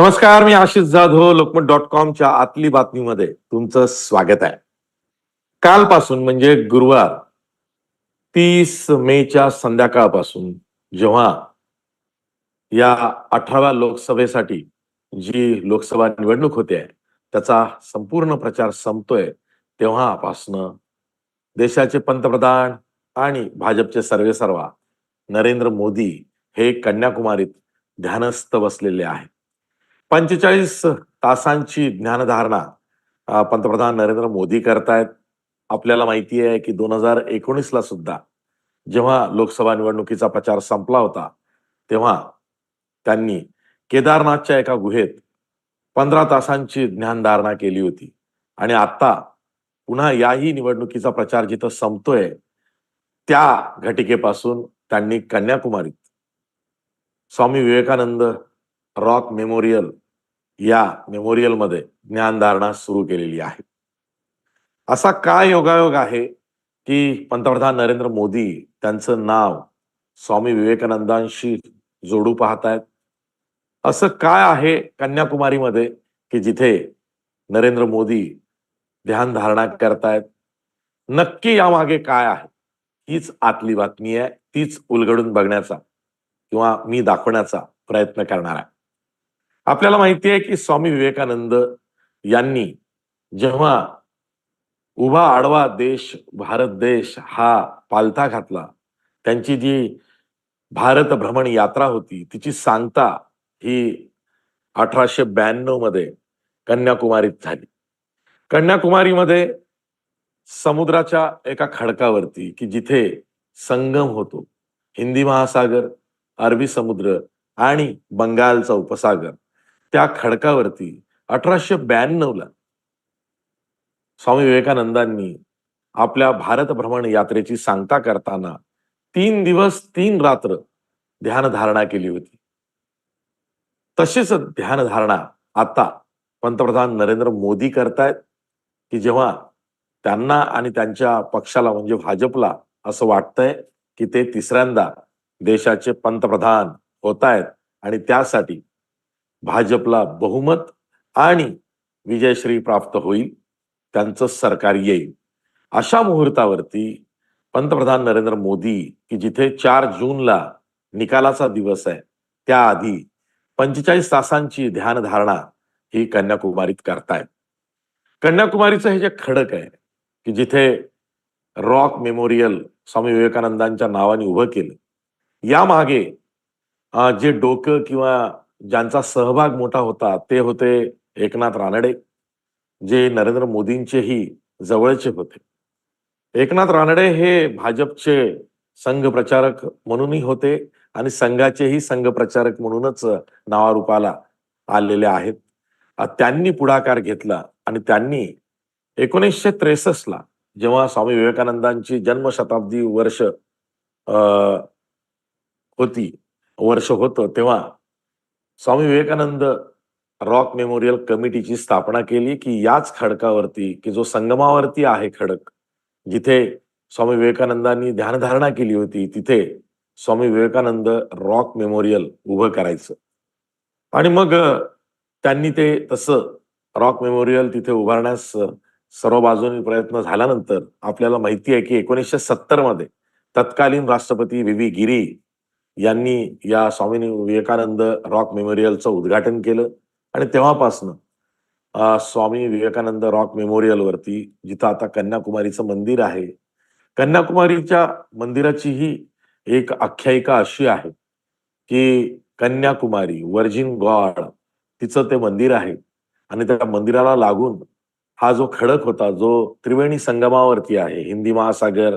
नमस्कार मी आशिष जाधव लोकमत डॉट कॉमच्या आतली बातमीमध्ये तुमचं स्वागत आहे. कालपासून म्हणजे गुरुवार तीस मेच्या संध्याकाळपासून जेव्हा या अठराव्या लोकसभेसाठी जी लोकसभा निवडणूक होते त्याचा संपूर्ण प्रचार संपतोय तेव्हापासनं देशाचे पंतप्रधान आणि भाजपचे सर्वेसर्वा नरेंद्र मोदी हे कन्याकुमारीत ध्यानस्थ बसलेले आहेत. पंचेचाळीस तासांची ज्ञानधारणा पंतप्रधान नरेंद्र मोदी करतायत. आपल्याला माहिती आहे की दोन हजार एकोणीसला सुद्धा जेव्हा लोकसभा निवडणुकीचा प्रचार संपला होता तेव्हा त्यांनी केदारनाथच्या एका गुहेत पंधरा तासांची ज्ञानधारणा केली होती. आणि आता पुन्हा याही निवडणुकीचा प्रचार जिथं संपतोय त्या घटिकेपासून त्यांनी कन्याकुमारीत स्वामी विवेकानंद रॉक मेमोरियल या मेमोरियलमध्ये ज्ञानधारणा सुरू केलेली आहे. असा काय योगायोग आहे की पंतप्रधान नरेंद्र मोदी त्यांचं नाव स्वामी विवेकानंदांशी जोडू पाहतायत? असं काय आहे कन्याकुमारीमध्ये की जिथे नरेंद्र मोदी ध्यानधारणा करतायत? नक्की यामागे काय आहे? हीच आतली बातमी आहे तीच उलगडून बघण्याचा किंवा मी दाखवण्याचा प्रयत्न करणार आहे. आपल्याला माहिती आहे की स्वामी विवेकानंद यांनी जेव्हा उभा आडवा देश भारत देश हा पालथा घातला त्यांची जी भारत भ्रमण यात्रा होती तिची सांगता ही अठराशे ब्याण्णवमध्ये कन्याकुमारीत झाली. कन्याकुमारीमध्ये समुद्राच्या एका खडकावरती की जिथे संगम होतो हिंदी महासागर अरबी समुद्र आणि बंगालचा उपसागर त्या खडकावरती अठराशे ब्याण्णव ला स्वामी विवेकानंदांनी आपल्या भारत भ्रमण यात्रेची सांगता करताना तीन दिवस तीन रात्र ध्यानधारणा केली होती. तशीच ध्यानधारणा आता पंतप्रधान नरेंद्र मोदी करतायत की जेव्हा त्यांना आणि त्यांच्या पक्षाला म्हणजे भाजपला असं वाटतंय की ते तिसऱ्यांदा देशाचे पंतप्रधान होत आहेत आणि त्यासाठी भाजपला बहुमत आणि विजयश्री प्राप्त होईल त्यांचं सरकार येईल. अशा मुहूर्तावरती पंतप्रधान नरेंद्र मोदी की जिथे चार जूनला निकालाचा दिवस आहे त्याआधी पंचेचाळीस तासांची ध्यानधारणा ही कन्याकुमारीत करतायत. कन्याकुमारीचं हे जे खडक आहे की जिथे रॉक मेमोरियल स्वामी विवेकानंदांच्या नावाने उभं केलं यामागे जे डोकं किंवा ज्यांचा सहभाग मोठा होता ते होते एकनाथ रानडे जे नरेंद्र मोदींचेही जवळचे होते. एकनाथ रानडे हे भाजपचे संघ प्रचारक म्हणूनही होते आणि संघाचेही संघ प्रचारक म्हणूनच नावारूपाला आलेले आहेत. त्यांनी पुढाकार घेतला आणि त्यांनी एकोणीसशे त्रेसष्टला जेव्हा स्वामी विवेकानंदांची जन्मशताब्दी वर्ष होती वर्ष होतं तेव्हा स्वामी विवेकानंद रॉक मेमोरियल कमिटीची स्थापना केली की याच खडकावरती की जो संगमावरती आहे खडक जिथे स्वामी विवेकानंदांनी ध्यानधारणा केली होती तिथे स्वामी विवेकानंद रॉक मेमोरियल उभं करायचं. आणि मग त्यांनी ते तसं रॉक मेमोरियल तिथे उभारण्यास सर्व बाजूनी प्रयत्न झाल्यानंतर आपल्याला माहिती आहे की एकोणीसशे सत्तरमध्ये तत्कालीन राष्ट्रपती व्ही गिरी यांनी या स्वामी विवेकानंद रॉक मेमोरियलचं उद्घाटन केलं. आणि तेव्हापासनं स्वामी विवेकानंद रॉक मेमोरियल वरती जिथं आता कन्याकुमारीचं मंदिर आहे कन्याकुमारीच्या मंदिराची ही एक आख्यायिका अशी आहे की कन्याकुमारी वर्जिन गॉड तिचं ते मंदिर आहे. आणि त्या मंदिराला लागून हा जो खडक होता जो त्रिवेणी संगमावरती आहे हिंदी महासागर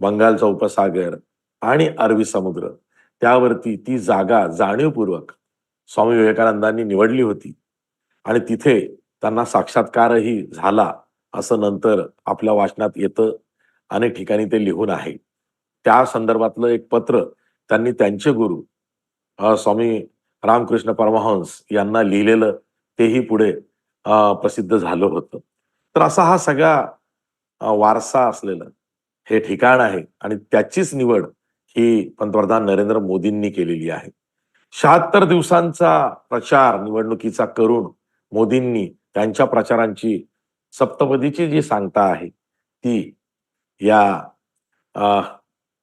बंगालचा उपसागर आणि अरबी समुद्र त्यावरती ती जागा जाणीवपूर्वक स्वामी विवेकानंदांनी निवडली होती. आणि तिथे त्यांना साक्षात्कारही झाला असं नंतर आपल्या वाचनात येतं. अनेक ठिकाणी ते लिहून आहे. त्या संदर्भातलं एक पत्र त्यांनी त्यांचे गुरु स्वामी रामकृष्ण परमहंस यांना लिहिलेलं तेही पुढे प्रसिद्ध झालं होतं. तर असा हा सगळा वारसा असलेलं हे ठिकाण आहे. आणि त्याचीच निवड ही पंतप्रधान नरेंद्र मोदींनी केलेली आहे. शहात्तर दिवसांचा प्रचार निवडणुकीचा करून मोदींनी त्यांच्या प्रचारांची सप्तपदीची जी सांगता आहे ती या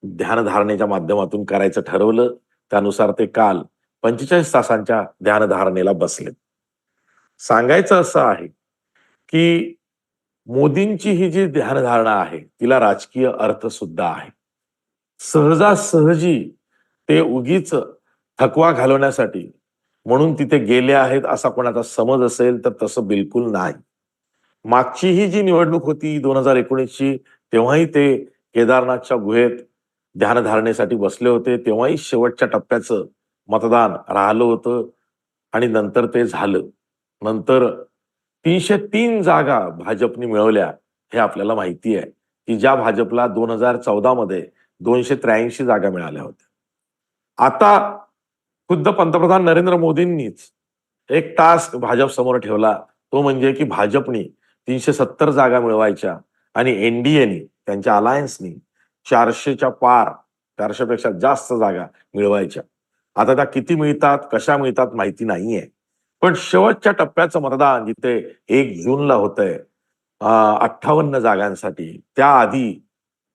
ध्यानधारणेच्या माध्यमातून करायचं ठरवलं त्यानुसार ते काल पंचेचाळीस तासांच्या ध्यानधारणेला बसले. सांगायचं असं आहे की मोदींची ही जी ध्यानधारणा आहे तिला राजकीय अर्थ सुद्धा आहे. सहजासहजी ते उगीच थकवा घालवण्यासाठी म्हणून तिथे गेले आहेत असा कोणाचा समज असेल तर तसं बिलकुल नाही. मागची ही जी निवडणूक होती दोन हजार एकोणीसची तेव्हाही ते केदारनाथच्या गुहेत ध्यानधारणेसाठी बसले होते. तेव्हाही शेवटच्या टप्प्याचं मतदान राहिलं होतं आणि नंतर ते झालं. नंतर तीनशे तीन जागा भाजपने मिळवल्या हे आपल्याला माहिती आहे की ज्या भाजपला दोन हजार चौदा मध्ये दोनशे त्र्याऐंशी जागा मिळाल्या होत्या. आता खुद्द पंतप्रधान नरेंद्र मोदींनीच एक टास्क भाजप समोर ठेवला. तो म्हणजे की भाजपने तीनशे सत्तर जागा मिळवायच्या आणि एनडीएने त्यांच्या अलायन्सनी चारशेच्या पार चारशेपेक्षा जास्त जागा मिळवायच्या. आता त्या किती मिळतात कशा मिळतात माहिती नाहीये. पण शेवटच्या टप्प्याचं मतदान जिथे एक जूनला होतंय अठ्ठावन्न जागांसाठी त्याआधी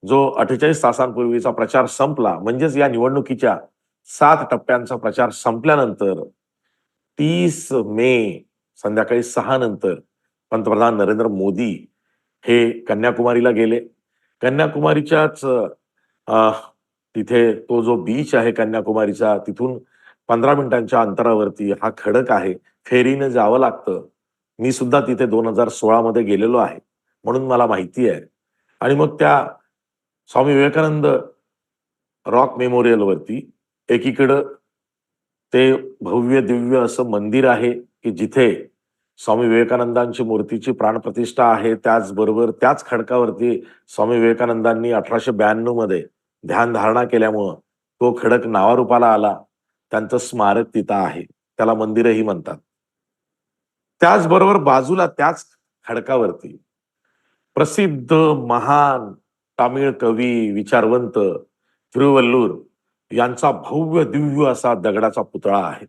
जो अठ्ठेचाळीस तासांपूर्वीचा प्रचार संपला म्हणजेच या निवडणुकीच्या सात टप्प्यांचा प्रचार संपल्यानंतर तीस मे संध्याकाळी सहा नंतर पंतप्रधान नरेंद्र मोदी हे कन्याकुमारीला गेले. कन्याकुमारीच्याच अ, तिथे तो जो बीच आहे कन्याकुमारीचा तिथून पंधरा मिनिटांच्या अंतरावरती हा खडक आहे. फेरीने जावं लागतं. मी सुद्धा तिथे दोन हजार सोळा मध्ये गेलेलो आहे. म्हणून मला माहिती आहे. आणि मग त्या स्वामी विवेकानंद रॉक मेमोरियल वरती एकीकडं ते भव्य दिव्य असं मंदिर आहे की जिथे स्वामी विवेकानंदांची मूर्तीची प्राणप्रतिष्ठा आहे. त्याचबरोबर त्याच खडकावरती स्वामी विवेकानंदांनी अठराशे ब्याण्णवमध्ये ध्यान धारणा केल्यामुळं तो खडक नावारूपाला आला. त्यांचं स्मारक तिथं आहे. त्याला मंदिरही म्हणतात. त्याचबरोबर बाजूला त्याच खडकावरती प्रसिद्ध महान तामिळ कवी विचारवंत थिरुवल्लूर यांचा भव्य दिव्य असा दगडाचा पुतळा आहे.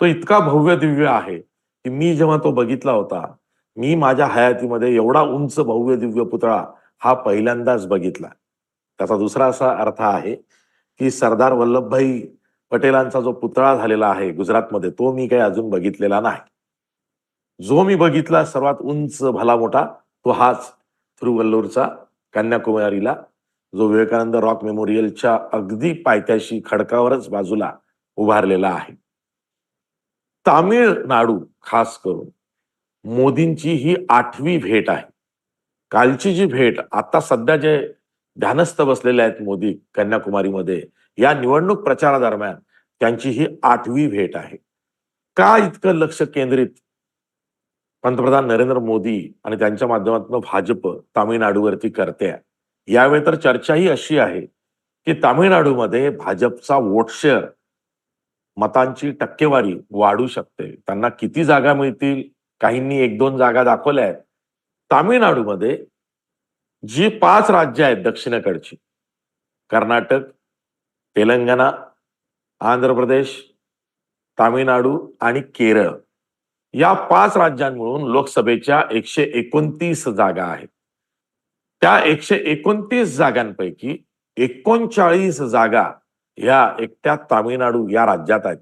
तो इतका भव्य दिव्य आहे की मी जेव्हा तो बघितला होता मी माझ्या हयातीमध्ये एवढा उंच भव्य दिव्य पुतळा हा पहिल्यांदाच बघितला. त्याचा दुसरा असा अर्थ आहे की सरदार वल्लभभाई पटेलांचा जो पुतळा झालेला आहे गुजरातमध्ये तो मी काही अजून बघितलेला नाही. जो मी बघितला सर्वात उंच भला मोठा तो हाच थिरुवल्लूरचा कन्याकुमारीला जो विवेकानंद रॉक मेमोरियलच्या अगदी पायथ्याशी खडकावरच बाजूला उभारलेला आहे. तामिळनाडू खास करून मोदींची ही आठवी भेट आहे. कालची जी भेट आता सध्या जे ध्यानस्थ बसलेले आहेत मोदी कन्याकुमारीमध्ये या निवडणूक प्रचारादरम्यान त्यांची ही आठवी भेट आहे. का इतकं लक्ष केंद्रित पंतप्रधान नरेंद्र मोदी आणि त्यांच्या माध्यमातून भाजप तामिळनाडूवरती करते यावेळी तर चर्चा ही अशी आहे की तामिळनाडूमध्ये भाजपचा वोट शेअर मतांची टक्केवारी वाढू शकते. त्यांना किती जागा मिळतील काहींनी एक दोन जागा दाखवल्या आहेत. तामिळनाडूमध्ये जी पाच राज्य आहेत दक्षिणेकडची कर्नाटक तेलंगणा आंध्र प्रदेश तामिळनाडू आणि केरळ या पाच राज्यांमधून लोकसभेच्या एकशे एकोणतीस जागा आहेत. त्या एकशे एकोणतीस जागांपैकी एकोणचाळीस जागा ह्या एकट्या तामिळनाडू या राज्यात आहेत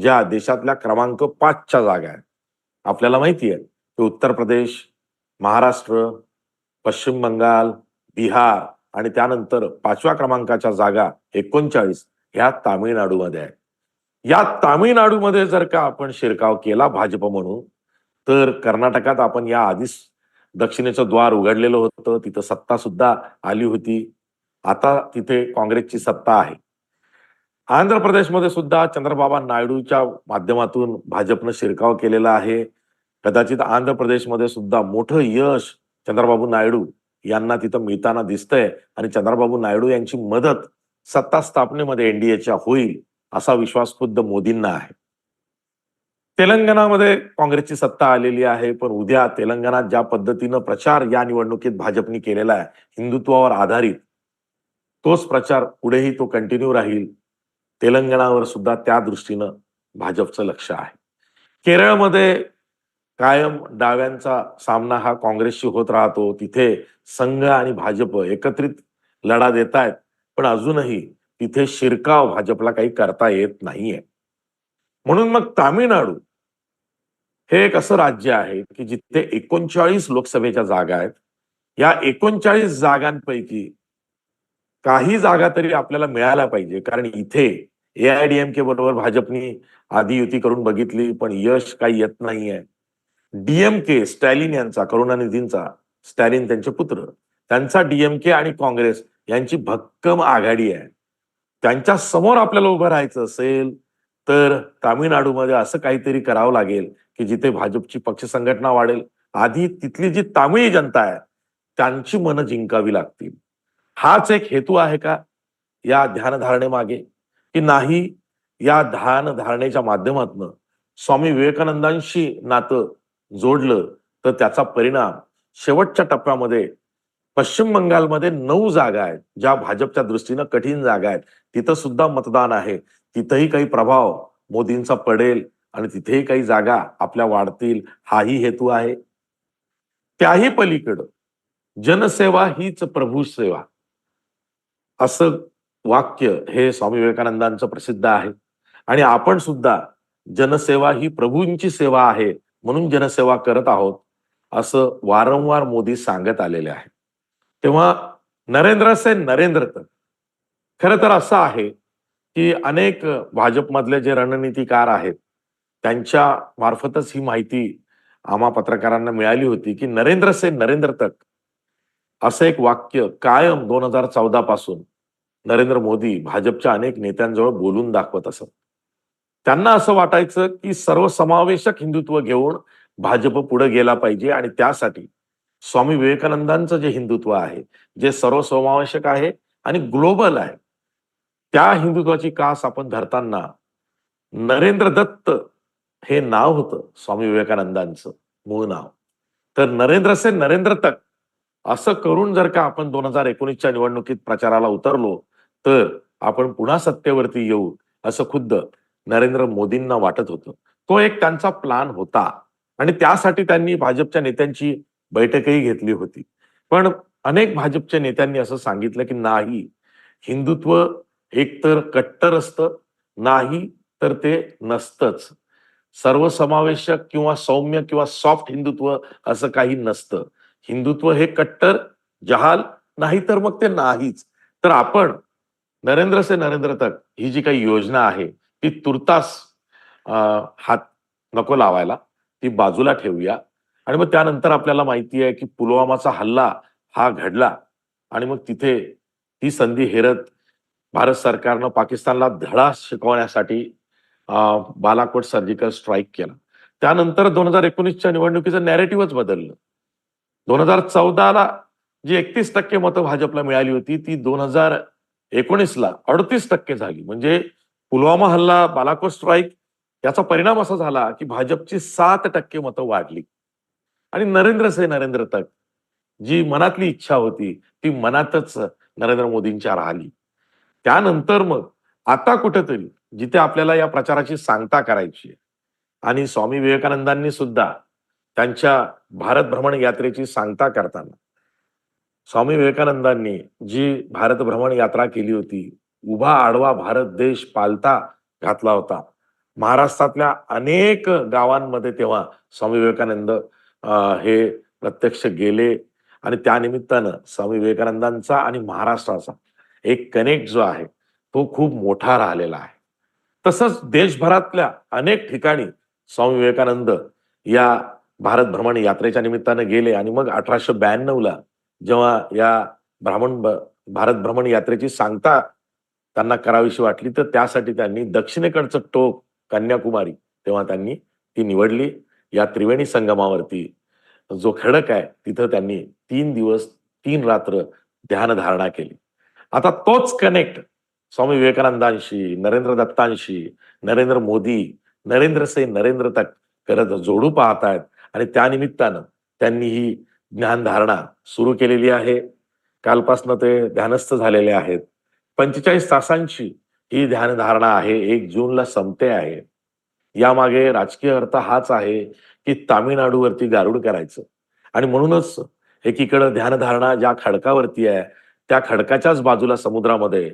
ज्या देशातल्या क्रमांक पाचच्या जागा आहेत. आपल्याला माहिती आहे की उत्तर प्रदेश महाराष्ट्र पश्चिम बंगाल बिहार आणि त्यानंतर पाचव्या क्रमांकाच्या जागा एकोणचाळीस ह्या तामिळनाडूमध्ये आहेत. या तामिळनाडूमध्ये जर का आपण शिरकाव केला भाजप म्हणून तर कर्नाटकात आपण या आधीच दक्षिणेचं द्वार उघडलेलं होतं. तिथं सत्ता सुद्धा आली होती. आता तिथे काँग्रेसची सत्ता आहे. आंध्र प्रदेशमध्ये सुद्धा चंद्रबाबा नायडूच्या माध्यमातून भाजपनं शिरकाव केलेला आहे. कदाचित आंध्र प्रदेशमध्ये सुद्धा मोठं यश चंद्रबाबू नायडू यांना तिथं मिळताना दिसतंय. आणि चंद्रबाबू नायडू यांची मदत सत्ता स्थापनेमध्ये एनडीएच्या होईल. असा विश्वास खुद्द मोदींना आहे. तेलंगणामध्ये काँग्रेसची सत्ता आलेली आहे पण उद्या तेलंगणात ज्या पद्धतीनं प्रचार या निवडणुकीत भाजपने केलेला आहे हिंदुत्वावर आधारित तोच प्रचार पुढेही तो कंटिन्यू राहील तेलंगणावर सुद्धा त्या दृष्टीनं भाजपचं लक्ष आहे. केरळमध्ये कायम डाव्यांचा सामना हा काँग्रेसशी होत राहतो तिथे संघ आणि भाजप एकत्रित लढा देत आहेत पण अजूनही तिथे शिरकाव भाजपला काही करता येत नाहीये. म्हणून मग तामिळनाडू हे एक असं राज्य आहे की जिथे एकोणचाळीस लोकसभेच्या जागा आहेत. या एकोणचाळीस जागांपैकी काही जागा तरी आपल्याला मिळायला पाहिजे. कारण इथे एआयडीएमके बरोबर भाजपनी आधी युती करून बघितली पण यश काही येत नाहीये. डीएमके स्टॅलिन यांचा करुणानिधींचा स्टॅलिन त्यांचे पुत्र. त्यांचा डीएमके आणि काँग्रेस यांची भक्कम आघाडी आहे. त्यांच्यासमोर आपल्याला उभं राहायचं असेल तर तामिळनाडूमध्ये असं काहीतरी करावं लागेल की जिथे भाजपची पक्ष संघटना वाढेल. आधी तिथली जी तामिळी जनता आहे त्यांची मनं जिंकावी लागतील. हाच एक हेतू आहे का? या ध्यानधारणेमागे. की नाही या ध्यानधारणेच्या माध्यमातून स्वामी विवेकानंदांशी नातं जोडलं तर त्याचा परिणाम शेवटच्या टप्प्यामध्ये पश्चिम बंगालमध्ये नऊ जागा आहेत ज्या भाजपच्या दृष्टीनं कठीण जागा आहेत. तिथं सुद्धा मतदान आहे. तिथंही काही प्रभाव मोदींचा पडेल आणि तिथेही काही जागा आपल्या वाढतील हाही हेतू आहे. त्याही पलीकडं जनसेवा हीच प्रभू सेवा. असं वाक्य हे स्वामी विवेकानंदांचं प्रसिद्ध आहे. आणि आपण सुद्धा जनसेवा ही प्रभूंची सेवा आहे म्हणून जनसेवा करत आहोत असं वारंवार मोदी सांगत आलेले आहेत. तेव्हा नरेंद्र से नरेंद्र तर खरं तर असं आहे की अनेक भाजपमधले जे रणनीतिकार आहेत त्यांच्या मार्फतच ही माहिती आम्हा पत्रकारांना मिळाली होती की नरेंद्र से नरेंद्र तक असं एक वाक्य कायम दोन हजार चौदा पासून नरेंद्र मोदी भाजपच्या अनेक नेत्यांजवळ बोलून दाखवत असत. त्यांना असं वाटायचं की सर्वसमावेशक हिंदुत्व घेऊन भाजप पुढे गेला पाहिजे आणि त्यासाठी स्वामी विवेकानंदांचं जे हिंदुत्व आहे जे सर्वसमावेशक आहे आणि ग्लोबल आहे त्या हिंदुत्वाची कास आपण धरताना नरेंद्र दत्त हे नाव होतं स्वामी विवेकानंदांचं मूळ नाव. तर नरेंद्र से नरेंद्र तक असं करून जर का आपण दोन हजार एकोणीसच्या निवडणुकीत प्रचाराला उतरलो तर आपण पुन्हा सत्तेवरती येऊ असं खुद्द नरेंद्र मोदींना वाटत होतं. तो एक त्यांचा प्लान होता आणि त्यासाठी त्यांनी भाजपच्या नेत्यांची बैठकही घेतली होती. पण अनेक भाजपच्या नेत्यांनी असं सांगितलं की नाही हिंदुत्व एकतर कट्टर असतं नाही तर ते नसतंच. सर्वसमावेशक किंवा सौम्य किंवा सॉफ्ट हिंदुत्व असं काही नसतं. हिंदुत्व हे कट्टर जहाल नाही तर मग ते नाहीच. तर आपण नरेंद्र से नरेंद्र तक ही जी काही योजना आहे ती तुर्तास हात नको लावायला ती बाजूला ठेवूया. आणि मग त्यानंतर आपल्याला माहिती आहे की पुलवामाचा हल्ला हा घडला. आणि मग तिथे ती संधी हेरत भारत सरकारनं पाकिस्तानला धडा शिकवण्यासाठी बालाकोट सर्जिकल स्ट्राईक केला. त्यानंतर दोन हजार एकोणीसच्या निवडणुकीचं नॅरेटिव्हच बदललं. दोन हजार चौदाला जी एकतीस टक्के मतं भाजपला मिळाली होती ती दोन हजार एकोणीसला अडतीस टक्के झाली. म्हणजे पुलवामा हल्ला बालाकोट स्ट्राईक याचा परिणाम असा झाला की भाजपची सात टक्के मतं वाढली. आणि नरेंद्र से नरेंद्र तक. जी मनातली इच्छा होती ती मनातच नरेंद्र मोदींच्या राहिली. त्यानंतर मग आता कुठेतरी जिथे आपल्याला या प्रचाराची सांगता करायची आणि स्वामी विवेकानंदांनी सुद्धा त्यांच्या भारत भ्रमण यात्रेची सांगता करताना स्वामी विवेकानंदांनी जी भारत भ्रमण यात्रा केली होती उभा आडवा भारत देश पालता घातला होता. महाराष्ट्रातल्या अनेक गावांमध्ये तेव्हा स्वामी विवेकानंद हे प्रत्यक्ष गेले आणि त्या निमित्तानं स्वामी विवेकानंदांचा आणि महाराष्ट्राचा एक कनेक्ट जो आहे तो खूप मोठा राहिलेला आहे. तसंच देशभरातल्या अनेक ठिकाणी स्वामी विवेकानंद या भारत भ्रमण यात्रेच्या निमित्तानं गेले आणि मग अठराशे ब्याण्णवला जेव्हा या भ्रमण भारत भ्रमण यात्रेची सांगता त्यांना करावीशी वाटली तर त्यासाठी त्यांनी दक्षिणेकडचं टोक कन्याकुमारी तेव्हा त्यांनी ती निवडली. या त्रिवेणी संगमावरती जो खडक आहे तिथं त्यांनी तीन दिवस तीन रात्र ध्यानधारणा केली. आता तोच कनेक्ट स्वामी विवेकानंदांशी नरेंद्र दत्तांशी नरेंद्र मोदी नरेंद्र से नरेंद्र तक करत जोडू पाहत आहेत आणि त्यानिमित्तानं त्यांनी ही ज्ञानधारणा सुरू केलेली आहे. कालपासनं ते ध्यानस्थ झालेले आहेत. पंचेचाळीस तासांची ही ध्यानधारणा आहे. एक जूनला संपते आहे. यामागे राजकीय अर्थ हाच आहे की तामिळनाडूवरती गारुड करायचं. आणि म्हणूनच एकीकडं ध्यानधारणा ज्या खडकावरती आहे त्या खडकाच्याच बाजूला समुद्रामध्ये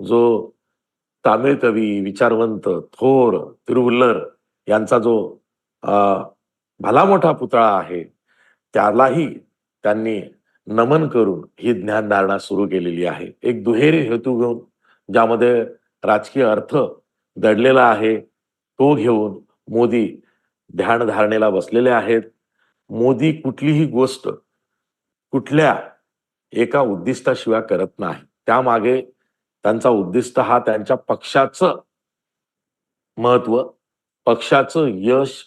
जो तामिळ कवी विचारवंत थोर तिरुवल्लर यांचा जो भला मोठा पुतळा आहे त्यालाही त्यांनी नमन करून ही ज्ञानधारणा सुरू केलेली आहे. एक दुहेरी हेतू घेऊन ज्यामध्ये राजकीय अर्थ दडलेला आहे तो घेऊन मोदी ध्यानधारणेला बसलेले आहेत. मोदी कुठलीही गोष्ट कुठल्या एका उद्दिष्टाशिवाय करत नाही. त्यामागे त्यांचा उद्दिष्ट हा त्यांच्या पक्षाचं महत्त्व पक्षाचं यश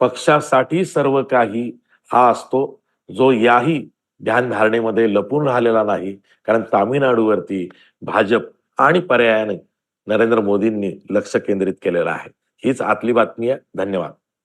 पक्षासाठी सर्व काही हा असतो जो याही ध्यानधारणेमध्ये लपून राहिलेला नाही. कारण तामिळनाडूवरती भाजप आणि पर्यायाने नरेंद्र मोदींनी लक्ष केंद्रित केलेलं आहे. हीच आतली बातमी आहे. धन्यवाद.